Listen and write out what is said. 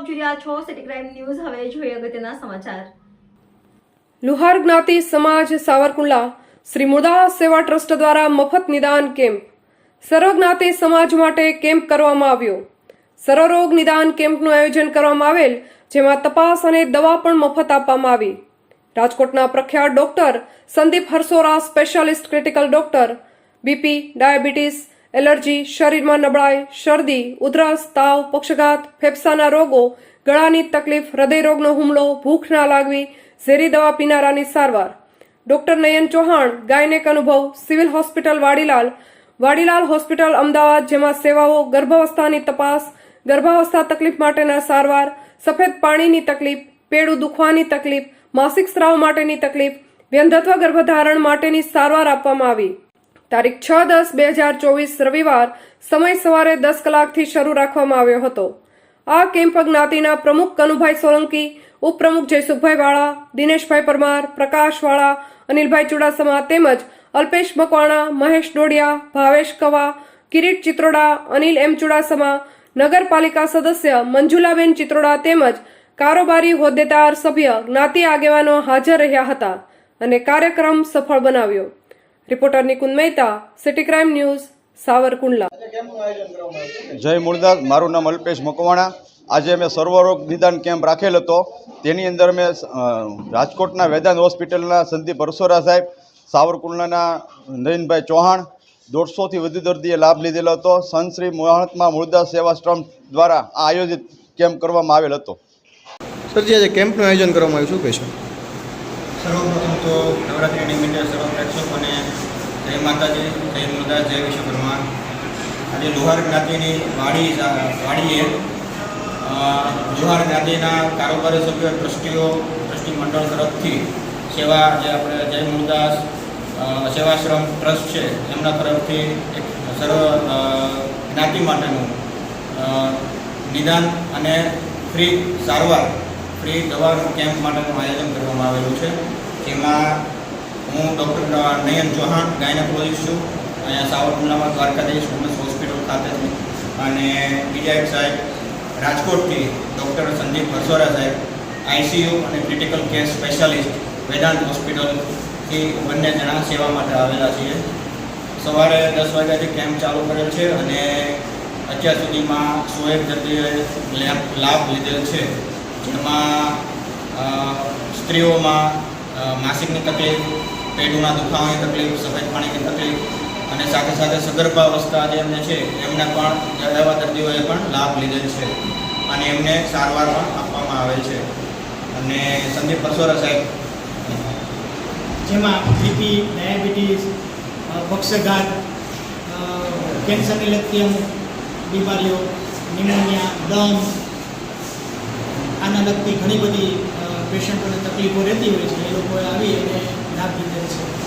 આપ જોઈ રહ્યા છો સિટી ક્રાઇમ ન્યૂઝ હવે જોઈએ અગત્યના સમાચાર. લુહાર જ્ઞાતિ સમાજ સાવરકુંડલા, શ્રી મુદા સેવા ટ્રસ્ટ દ્વારા મફત નિદાન કેમ્પ. સર્વજ્ઞાતિ સમાજ માટે કેમ્પ કરવામાં આવ્યો. સર્વરોગ નિદાન કેમ્પનું આયોજન કરવામાં આવેલ, જેમાં તપાસ અને દવા પણ મફત આપવામાં આવી. રાજકોટના પ્રખ્યાત doctor Sandeep Harsora, specialist critical doctor, BP, diabetes allergy, શરીરમાં નબળાઈ, શરદી, ઉધરસ, તાવ, પક્ષઘાત, ફેફસાના રોગો, ગળાની તકલીફ, હૃદયરોગનો હુમલો, ભૂખ ના લાગવી, ઝેરી દવા પીનારાની સારવાર. ડોક્ટર નયન ચૌહાણ, ગાયનેક અનુભવ, civil hospital Vadilal. Vadilal hospital Ahmedabad, જેમાં સેવાઓ, ગર્ભાવસ્થાની તપાસ, ગર્ભાવસ્થા તકલીફ માટેના સારવાર, સફેદ પાણીની તકલીફ, પેડું દુખવાની તકલીફ, માસિક સ્રાવ માટેની તકલીફ, વ્યંધત્વ ગર્ભધારણ માટેની સારવાર આપવામાં આવી. તારીખ છ દસ બે હજાર ચોવીસ રવિવાર સમય સવારે દસ કલાકથી શરૂ રાખવામાં આવ્યો હતો. આ કેમ્પ જ્ઞાતિના પ્રમુખ કનુભાઈ સોલંકી, ઉપપ્રમુખ જયસુખભાઈ વાળા, દિનેશભાઈ પરમાર, પ્રકાશ વાળા, અનિલભાઈ ચુડાસમા તેમજ અલ્પેશ મકવાણા, મહેશ ડોડિયા, ભાવેશ કવા, કિરીટ ચિત્રોડા, અનિલ એમ ચુડાસમા, નગરપાલિકા સદસ્ય મંજુલાબેન ચિત્રોડા તેમજ કારોબારી હોદ્દેદાર સભ્ય જ્ઞાતિ આગેવાનો હાજર રહ્યા હતા અને કાર્યક્રમ સફળ બનાવ્યો. Reporter Nikunj Mehta city crime news Savarkundla જય મુરદાસ મારું નામ અલ્પેશ મકવાણા. આજે અમે સર્વરોગ નિદાન કેમ્પ રાખેલ હતો. તેની અંદર મેં રાજકોટના વેદાંત હોસ્પિટલના સંદીપ હરસોરા સાહેબ સાવરકુંડલાના નરેનભાઈ ચૌહાણ દોઢસોથી વધુ દર્દીએ લાભ લીધેલો હતો. સંતશ્રી મહાત્મા મુરદાસ સેવા સ્ટ્રમ્પ દ્વારા આ આયોજિત કેમ્પ કરવામાં આવેલ હતો. સરજી આજે કેમ્પનું આયોજન કરવામાં આવ્યું શું કહેશો? સર્વપ્રથમ તો નવરાત્રિ નિમિત્તે સર્વ પ્રેક્ષકોને જય માતાજી, જય મુદા જય વિશ્વકર્મા આજે લોહાર જ્ઞાતિની વાડી વાડીએ લોહાર જ્ઞાતિના કારોબારી સભ્યો, ટ્રસ્ટીઓ, ટ્રસ્ટી તરફથી સેવા, જે આપણે જય મુરદાસ સેવાશ્રમ ટ્રસ્ટ છે, એમના તરફથી એક સર્વ જ્ઞાતિ માટેનું નિદાન અને ફ્રી સારવાર ફ્રી દવાનું કેમ્પ માટેનું આયોજન કરવામાં આવેલું છે, જેમાં હું ડૉક્ટર નયન ચૌહાણ, ગાયનેકોલોજીસ્ટ છું. અહીંયા સાવરકુંડલામાં દ્વારકાધીશ વુમન્સ હોસ્પિટલ ખાતે છું. અને બીજા એક સાહેબ, રાજકોટથી ડૉક્ટર સંદીપ વસોરા સાહેબ આઈસીયુ અને ક્રિટિકલ કેર સ્પેશિયાલિસ્ટ વેદાંત હોસ્પિટલથી બંને જણા સેવા માટે આવેલા છીએ. સવારે દસ વાગ્યાથી કેમ્પ ચાલુ કરેલ છે અને અત્યાર સુધીમાં સો એક દર્દીઓએ લાભ લીધેલ છે. અ, સ્ત્રીઓમાં માસિકની તકલીફ પેટુના દુખાવાની તકલીફ સફેદ પાણીની તકલીફ અને સાથે સાથે સગર્ભાવસ્થા જેમને છે એમને પણ એવા દર્દીઓએ પણ લાભ લીધેલ છે અને એમને સારવાર પણ આપવામાં આવેલ છે. અને સંદીપ પરસોરા સાહેબ. જેમાં બીપી ડાયાબિટીસ પક્ષઘાત કેન્સરને લગતી અમુક બીમારીઓ નિમોનિયા દમ આના લગતી ઘણી બધી પેશન્ટોને તકલીફો રહેતી હોય છે. એ લોકોએ આવી અને લાભ લીધેલ છે.